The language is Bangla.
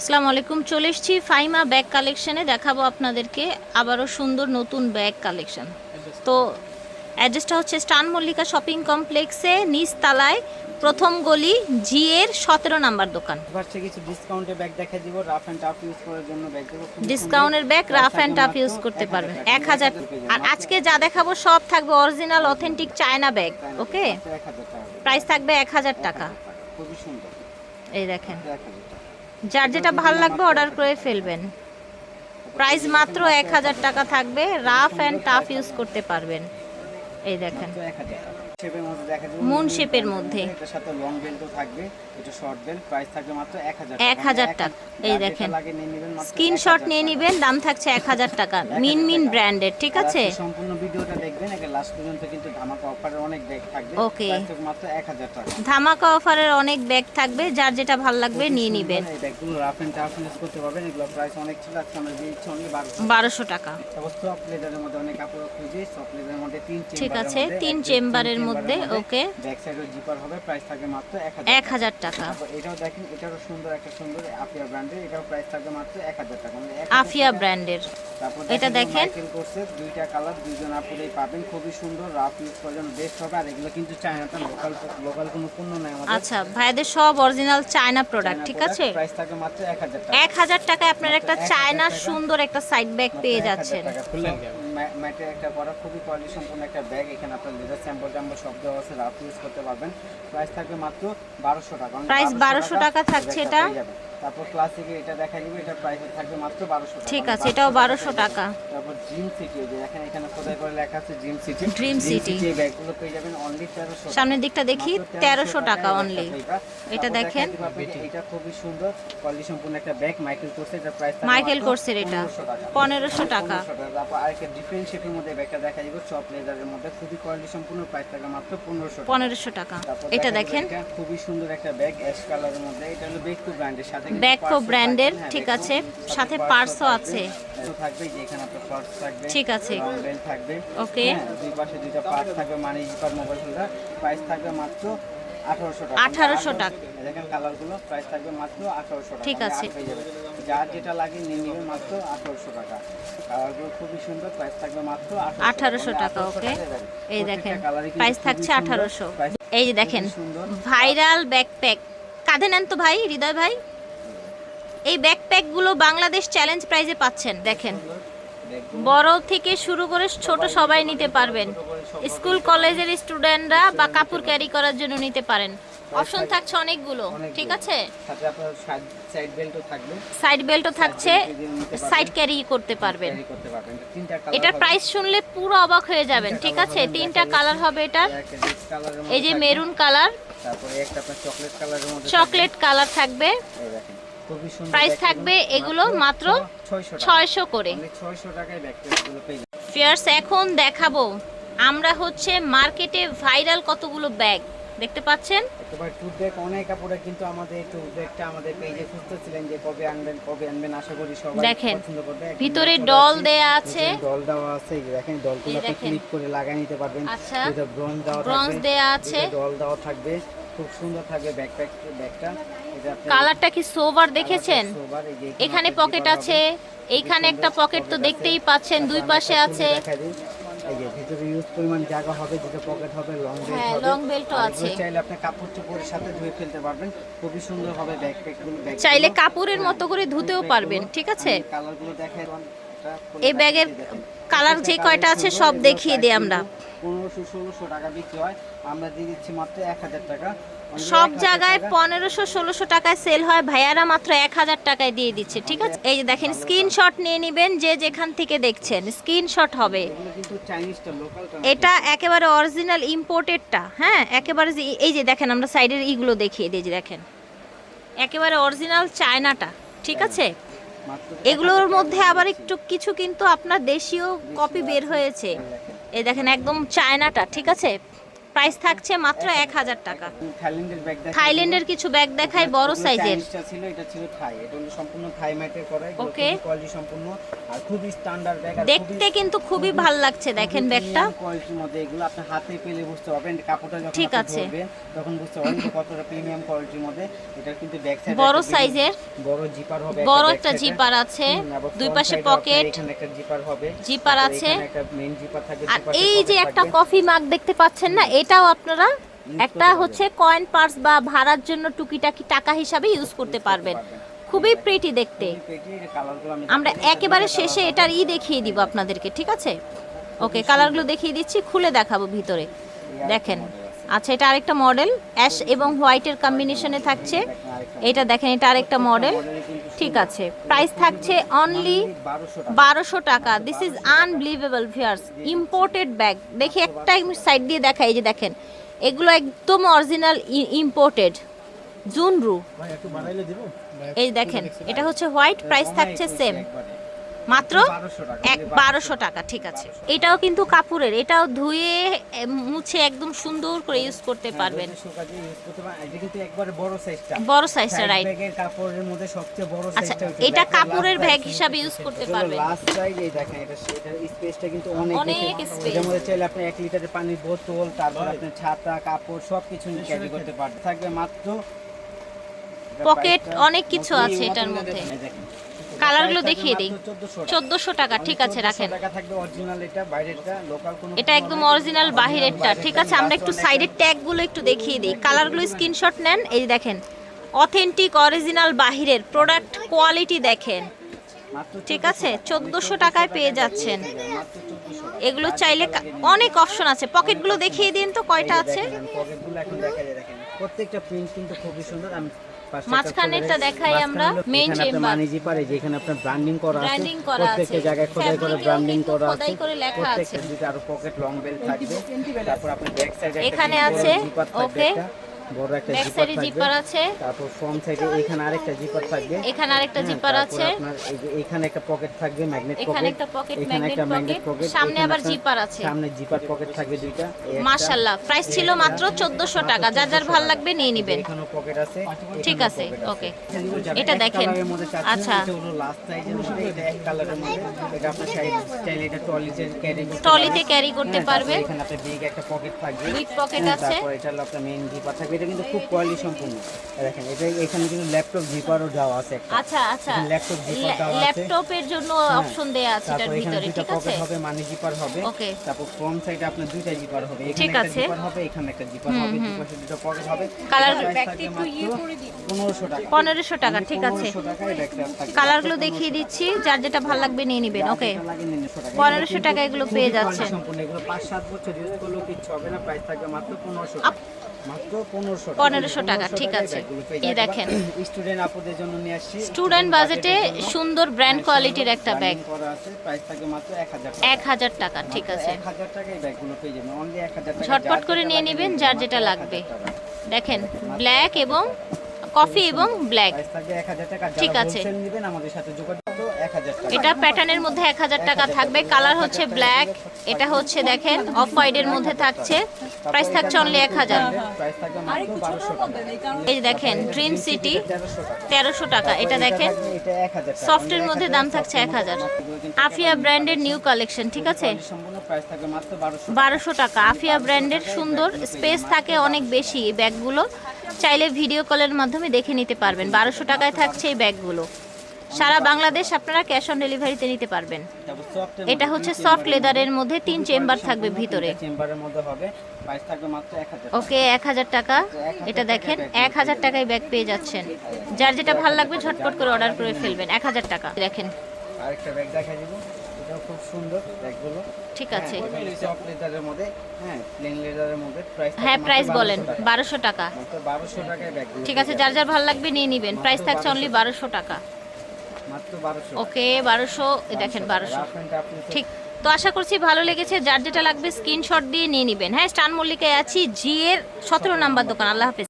আসসালামু আলাইকুম চলে এসেছি ফাইমা ব্যাগ কালেকশনে দেখাবো আপনাদেরকে আবারও সুন্দর নতুন ব্যাগ কালেকশন তো অ্যাড্রেসটা হচ্ছে স্টান মল্লিকা শপিং কমপ্লেক্সে নিচ তালায় প্রথম গলি জি এর সতেরো নাম্বার দোকান। কিছু ডিসকাউন্টে ব্যাগ দেখা দিব রাফ এন্ড টাফ ইউজ করার জন্য ব্যাগ ডিসকাউন্টের bag rough and tough use করতে পারবেন। এক হাজার আর আজকে যা দেখাবো সব থাকবে original authentic China bag okay price থাকবে এক হাজার টাকা। 1000 খুবই সুন্দর। এই দেখেন। 1000 টাকা। যার যেটা ভালো লাগবে অর্ডার করে ফেলবেন। প্রাইস মাত্র এক হাজার টাকা থাকবে রাফ অ্যান্ড টাফ ইউজ করতে পারবেন। এই দেখেন। মাত্র 1000 টাকা। শেপের মধ্যে দেখা যাবে। মুন শেপের মধ্যে। এটার সাথে লং বেল্টও থাকবে এটা শর্ট বেল্ট প্রাইস থাকবে মাত্র 1000 1000 টাকা। এই যার যেটা দেখেন। স্ক্রিনশট নিয়ে। নেবেন দাম থাকছে এক হাজার টাকা। মিন মিন ব্র্যান্ডের ঠিক আছে? সম্পূর্ণ ভিডিওটা দেখবেন লাস্ট পর্যন্ত কিন্তু ধামাকা অফারের অনেক ব্যাগ থাকবে। থাকবে মাত্র 1000 টাকা। ধামাকা অফারের অনেক ব্যাগ থাকবে যার যেটা ভালো লাগবে নিয়ে নেবেন। এই ব্যাগগুলো রাফ এন্ড টাফ ইউজ করতে পারবেন এগুলো প্রাইস অনেক ছিল আজকে আমরা দিয়েছি অনলি 1200 বারোশো টাকা। তারপর সফট লেদারের মধ্যে অনেক কাপড় খুঁজে সফট লেদারের মধ্যে তিন ঠিক চেম্বারের আছে মধ্যে, তিন চেম্বারের মধ্যে ওকে। ব্যাক সাইডেও জিপার হবে প্রাইস থাকবে মাত্র 1000 এক হাজার টাকা। এটাও দেখেন এটারও সুন্দর একটা সুন্দর আফিয়া ব্র্যান্ডের এটাও প্রাইস থাকবে মাত্র 1000 টাকা। মানে আফিয়া ব্র্যান্ডের তারপর এটা দেখেন। কোর্সের দুইটা কালার দুইজন আপুরেই পাবেন খুবই সুন্দর রাফ ইউজ করার জন্য বেস্ট হবে আর এগুলো কিন্তু চায়নাটা লোকাল লোকাল কোনো পণ্য নাই আমাদের। আচ্ছা ভাইদের সব অরিজিনাল চায়না প্রোডাক্ট ঠিক আছে? প্রাইস থাকবে মাত্র 1000 টাকা। এক হাজার টাকায় আপনার একটা 1000 চায়না সুন্দর একটা সাইড ব্যাগ পেয়ে 1000 যাচ্ছেন। টাকা। ম্যা- ম্যাটের একটা করা খুবই কোয়ালিটি সম্পূর্ণ একটা ব্যাগ এখানে আপনার লেদার স্যাম্পল ট্যাম্পল সব দেওয়া আছে রাফ ইউজ করতে পারবেন প্রাইস থাকবে মাত্র বারোশো টাকা প্রাইস বারোশো টাকা থাকছে এটা। তারপর ক্লাসিকে এটা দেখা যাবে এটা প্রাইস থাকবে মাত্র বারোশো টাকা। ঠিক আছে, এটাও 1200 টাকা। তারপর জিম সিটি যে এখানে এখানে খোদাই করে লেখা আছে জিম সিটি Dream City। এই ব্যাগগুলো পেয়ে যাবেন অনলি তেরোশো সামনের দিকটা দেখি তেরোশো টাকা অনলি এটা দেখেন। এটা খুবই সুন্দর কোয়ালিটি সম্পূর্ণ একটা ব্যাগ মাইকেল কোর্সের এটা প্রাইস মাইকেল কোর্সের এটা। পনেরোশো টাকা। তারপর আরেকটা ডিফারেন্ট শেপের মধ্যে ব্যাগটা দেখা যাবে চপ লেদারের মধ্যে খুবই কোয়ালিটি সম্পূর্ণ প্রাইস থাকে মাত্র পনেরোশো পনেরোশো টাকা। এটা দেখেন। খুবই সুন্দর একটা ব্যাগ অ্যাশ কালারের মধ্যে। এটা হলো বেককো ব্র্যান্ডের সাথে থাকবে, হ্যাঁ, ঠিক আছে। সাথে সাথে parts ও parts ও থাকবে, আছে। তো থাকবে যে এখানে আপনার পার্টস থাকবে ঠিক আছে। লং বেল্ট থাকবে। Okay. দুই পাশে দুইটা পার্ট থাকবে মানে জিপার মোবাইল হোল্ডার প্রাইস থাকবে মাত্র 1800 টাকা। 1800 টাকা। দেখেন কালারগুলো প্রাইস থাকবে মাত্র 1800 টাকা। ঠিক আছে। আট যার যেটা লাগে নিয়ে নেবেন মাত্র 1800 টাকা। কালারগুলো খুবই সুন্দর প্রাইস থাকবে মাত্র 1800 টাকা। ওকে এই দেখেন প্রাইস থাকছে আঠারোশো। এই যে দেখেন ভাইরাল ব্যাকপ্যাক কাঁধে নেন তো ভাই হৃদয় ভাই। এই ব্যাকপ্যাকগুলো বাংলাদেশ চ্যালেঞ্জ প্রাইজে পাচ্ছেন দেখেন। বড় থেকে শুরু করে ছোট সবাই নিতে পারবেন। স্কুল কলেজের স্টুডেন্টরা বা কাপড় ক্যারি করার জন্য নিতে পারেন। অপশন থাকছে অনেকগুলো। ঠিক আছে? সাইড বেল্টও থাকবে। সাইড বেল্টও থাকছে। সাইড ক্যারি করতে পারবেন। এটার প্রাইস শুনলে পুরো অবাক হয়ে যাবেন ঠিক আছে? তিনটা কালার হবে এটার এই যে মেরুন কালার তারপরে একটা আপনার চকলেট কালারের মধ্যে চকলেট কালার থাকবে। প্রাইস থাকবে এগুলো মাত্র ছয়শো করে। অনলি 600 টাকায় ব্যাগ পেজগুলো পেয়ে যাবেন ফিয়ার্স এখন দেখাবো। আমরা হচ্ছে মার্কেটে ভাইরাল কতগুলো ব্যাগ দেখতে পাচ্ছেন? একেবারে টুর ব্যাগ অনেক কাপড়ে কিন্তু আমাদের এই ব্যাগটা আমাদের পেজে খুঁজতেছিলেন যে কবে আনবেন কবে আনবেন আশা করি সবাই দেখেন, পছন্দ করবে। একদম ভিতরে ডল দেয়া আছে। ডল দেওয়া আছে দেখেন ডলগুলো আপনি ক্লিক করে লাগিয়ে নিতে পারবেন। আচ্ছা। দুটো দেওয়া ব্রোঞ্জ থাকবে দেয়া আছে। ডল দেওয়া থাকবে খুব সুন্দর থাকবে ব্যাকপ্যাক ব্যাগটা। কালারটা কি সোভার দেখেছেন এখানে পকেট আছে। এইখানে একটা পকেট তো দেখতেই পাচ্ছেন দুই পাশে আছে খুলে দেখাই দিই। এই যে ভিতরে ইউজ পরিমাণ জায়গা হবে দুটো পকেট হবে লং বেল্ট হ্যাঁ, আছে। চাইলে আপনি কাপড় চোপড়ের সাথে ধুয়ে ফেলতে পারবেন খুবই সুন্দর হবে ব্যাকপ্যাক চাইলে কাপড়ের মতো করে ধুতেও পারবেন ঠিক আছে এই ব্যাগের কালার যে কয়টা আছে সব দেখিয়ে দিই আমরা। পনেরোশো ষোলোশো টাকা বিক্রি হয়। আমরা দিয়ে দিচ্ছি মাত্র এক হাজার টাকা। সব জায়গায় পনেরোশো ষোলোশো টাকায় সেল হয়। ভাইয়ারা মাত্র এক হাজার টাকায় দিয়ে দিচ্ছে ঠিক আছে? এই যে দেখেন স্ক্রিনশট নিয়ে নেবেন যে যেখান থেকে দেখছেন। স্ক্রিনশট হবে। এটা একেবারে অরিজিনাল ইম্পোর্টেডটা হ্যাঁ? একেবারে এই যে দেখেন আমরা সাইডের ইগুলো দেখিয়ে দিই যে দেখেন। একেবারে অরিজিনাল চায়নাটা ঠিক আছে? এগুলোর মধ্যে আবার একটু কিছু কিন্তু আপনার দেশীয় কপি বের হয়েছে। এ দেখেন একদম চায়নাটা ঠিক আছে? প্রাইস থাকছে মাত্র এক হাজার টাকা। থাইল্যান্ডের কিছু ব্যাগ দেখাই বড় সাইজের ছিল এটা ছিল থাই এটা হলো সম্পূর্ণ থাই ম্যাটের করা এগুলো কোয়ালিটি সম্পূর্ণ আর খুবই স্ট্যান্ডার্ড ব্যাগ দেখতে কিন্তু খুবই ভালো লাগছে দেখেন ব্যাগটা কোয়ালিটির মধ্যে এগুলো আপনি হাতে পেলে বুঝতে পারবেন কাপড়টা যখন ঠিক আছে। তখন বুঝতে পারবেন কতটা প্রিমিয়াম কোয়ালিটির মধ্যে। এটা কিন্তু ব্যাক সাইড বড় সাইজের বড় জিপার হবে বড় একটা জিপার আছে দুই পাশে পকেট এখানে একটা জিপার হবে। জিপার আছে। একটা মেইন জিপার থাকবে আর এই যে একটা কফি মাগ দেখতে পাচ্ছেন না এটাও আপনারা একটা হচ্ছে কয়েন পার্স বা ভাড়ার জন্য টুকিটাকি টাকা হিসাবে ইউজ করতে পারবেন। খুবই প্রিটি দেখতে। আমরা একেবারে শেষে এটার ই দেখিয়ে দিব আপনাদেরকে, ঠিক আছে? ওকে কালারগুলো দেখিয়ে দিচ্ছি, খুলে দেখাবো ভিতরে। দেখেন আচ্ছা এটা আরেকটা মডেল অ্যাশ এবং হোয়াইটের কম্বিনেশনে থাকছে। এটা দেখেন এটা আরেকটা মডেল ঠিক আছে। প্রাইস থাকছে অনলি বারোশো টাকা। This is unbelievable viewers imported bag দেখি একটা সাইড দিয়ে দেখা এই যে দেখেন। এগুলো একদম অরিজিনাল ইম্পোর্টেড জুনরু এই দেখেন এটা হচ্ছে হোয়াইট প্রাইস থাকছে সেম মাত্র এক বারোশো টাকা ঠিক আছে। এটাও কিন্তু কাপড়ের এটাও ধুয়ে মুছে একদম সুন্দর করে ইউজ করতে হ্যাঁ, পারবেন। ইউজ করতে পারেন এটা কিন্তু একবারে বড় সাইজটা বড় সাইজটা সাইড রাইট কাপড়ের মধ্যে সবচেয়ে বড় আচ্ছা এটা কাপড়ের ব্যাগ হিসাবে ইউজ করতে পারবেন। লাস্ট সাইজ এই দেখেন এটা এটার স্পেসটা কিন্তু অনেক অনেক বেশি। space। মধ্যে চাইলে আপনি এক লিটারের পানির বোতল তারপর আপনি ছাতা কাপড় সব কিছু ক্যারি করতে পারবেন। থাকবে মাত্র Pocket অনেক কিছু আছে এটার মধ্যে। কালারগুলো দেখিয়ে দিই। চোদ্দশো টাকা ঠিক আছে রাখেন। এটা বাইরেরটা লোকাল কোনো এটা একদম অরিজিনাল বাহিরেরটা ঠিক আছে আমরা একটু সাইডের ট্যাগগুলো একটু দেখিয়ে দিই। কালারগুলো স্ক্রিনশট নেন এই দেখেন অথেন্টিক অরিজিনাল বাহিরের প্রোডাক্ট কোয়ালিটি দেখেন। ঠিক আছে চোদ্দোশো টাকায় পেয়ে যাচ্ছেন। মাত্র 1400 টাকা। এগুলো চাইলে অনেক অপশন আছে। পকেটগুলো দেখিয়ে দিন তো কয়টা আছে? প্রত্যেকটা প্রিন্ট কিন্তু খুবই সুন্দর। আমি মাঝখানেরটা দেখাই আমরা, মেইন চেম্বার মানে জিপার এই যেখানে আপনার ব্র্যান্ডিং করা আছে ব্র্যান্ডিং করা আছে। প্রত্যেকটা জায়গায় খোদাই করে ব্র্যান্ডিং করা আছে খোদাই করে লেখা আছে। প্রত্যেকটা আরও পকেট লং বেল থাকবে তারপর আপনি ব্যাক সাইডে এখানে আছে। একটা বড় একটা জিপার জিপার আছে। তারপর ফ্রন্ট সাইডে এখানে আরেকটা জিপার থাকবে। এখানে আরেকটা হ্যাঁ, জিপার আছে। আপনার এই যে এখানে একটা পকেট থাকবে ম্যাগনেট পকেট এখানে একটা একটা ম্যাগনেট পকেট সামনে আবার জিপার আছে। সামনে জিপার পকেট থাকবে দুইটা। একটা, মাশাল্লাহ প্রাইস ছিল মাত্র চোদ্দশো টাকা। যার যার ভালো লাগবে নিয়ে নেবেন। এখানেও পকেট আছে ঠিক আছে, ওকে। এটা দেখেন। আচ্ছা। এটা হলো লাস্ট সাইজের এটা এক কালারের মধ্যে। এটা আপনার চাইলে চাইলে এটা ট্রলিতে ক্যারি করতে হ্যাঁ, এখানে আপনার বিগ একটা পকেট থাকবে। Big pocket হ্যাঁ, আছে। তারপর এটা হলো আপনার মেইন জিপার থাকবে। এটা কিন্তু খুব কোয়ালিটি সম্পূর্ণ। দেখেন এটা এখানে কিন্তু ল্যাপটপ জিপারও দেওয়া আছে একটা। আচ্ছা আচ্ছা। ল্যাপটপ জিপার দেওয়া আছে। ল্যাপটপের জন্য অপশন দেয়া আছে এটার ভিতরে ঠিক আছে? পকেট হবে মানি জিপার হবে। ওকে। তারপর ফ্রন্ট সাইডে আপনার দুইটা জিপার হবে। এখানে একটা জিপার হবে এখানে একটা জিপার হবে। দুই পাশে দুটো পকেট হবে। Colour- পনেরোশো টাকা। পনেরোশো টাকা ঠিক আছে। পনেরোশো টাকায় ব্যাগটা থাকবে কালারগুলো দেখিয়ে দিচ্ছি যার যেটা ভালো লাগবে নিয়ে নেবেন ওকে যেটা লাগে 1900 টাকা। 1500 এগুলো টাকা এগুলো পেয়ে যাচ্ছে সম্পূর্ণ। এগুলো পাঁচ সাত বছর ইউজ করলেও কিচ্ছু হবে না প্রাইস থাকবে মাত্র পনেরোশো আপ- মাত্র পনেরোশো টাকা, ঠিক আছে। এই দেখেন। স্টুডেন্ট আপুদের জন্য নিয়ে আসছি। স্টুডেন্ট বাজেটে সুন্দর ব্র্যান্ড কোয়ালিটির একটা ব্যাগ প্রাইস থাকবে মাত্র এক হাজার টাকা। এক ঠিক আছে। এক হাজার টাকায় ব্যাগগুলো পেয়ে যাবেন। অনলি এক হাজার টাকা। ঝটপট করে নিয়ে নেবেন, যার যেটা লাগবে। দেখেন ব্ল্যাক এবং কফি এবং ব্ল্যাক ঠিক আছে। এটা প্যাটার্নের মধ্যে এক হাজার টাকা থাকবে। কালার হচ্ছে ব্ল্যাক এটা হচ্ছে দেখেন অফ হোয়াইটের মধ্যে থাকছে। প্রাইস থাকছে অনলি এক হাজার। বারোশো টাকা। এই যে দেখেন ড্রিম সিটি তেরোশো টাকা। এটা দেখেন। সফটের মধ্যে দাম থাকছে এক হাজার। আফিয়া ব্র্যান্ডের নিউ কালেকশন ঠিক আছে? বারোশো টাকা। আফিয়া ব্র্যান্ডের সুন্দর স্পেস থাকে অনেক বেশি ব্যাগগুলো চাইলে ভিডিও কলের মাধ্যমে দেখে নিতে পারবেন। বারোশো টাকায় থাকছে এই ব্যাগগুলো সারা বাংলাদেশ আপনারা ক্যাশ অন ডেলিভারিতে নিতে পারবেন। এটা হচ্ছে সফট লেদারের মধ্যে তিন চেম্বার থাকবে ভিতরে। চেম্বারের মধ্যে হবে প্রাইস থাকবে মাত্র এক হাজার ওকে এক হাজার টাকা। এটা দেখেন এক হাজার টাকায় ব্যাগ পেয়ে যাচ্ছেন। যার যেটা ভালো লাগবে ঝটপট করে অর্ডার করে ফেলবেন। এক হাজার টাকা দেখেন। আরেকটা ব্যাগ দিব। এটাও খুব সুন্দর ব্যাগগুলো। ঠিক আছে। সফট লেদারের মধ্যে হ্যাঁ প্লেন লেদারের মধ্যে প্রাইস হ্যাঁ প্রাইস বলেন বারোশো টাকা। মাত্র বারোশো টাকায় ব্যাগগুলো ঠিক আছে যার যার ভালো লাগবে নিয়ে নেবেন। প্রাইস থাকছে অনলি বারোশো টাকা। মাত্র বারোশো ওকে বারোশো দেখেন বারোশো ঠিক তো আশা করছি ভালো লেগেছে যার যেটা লাগবে স্ক্রিনশট দিয়ে নিয়ে নেবেন। হ্যাঁ স্টান মল্লিকায় আছি জি এর সতেরো নাম্বার। দোকান আল্লাহ হাফেজ।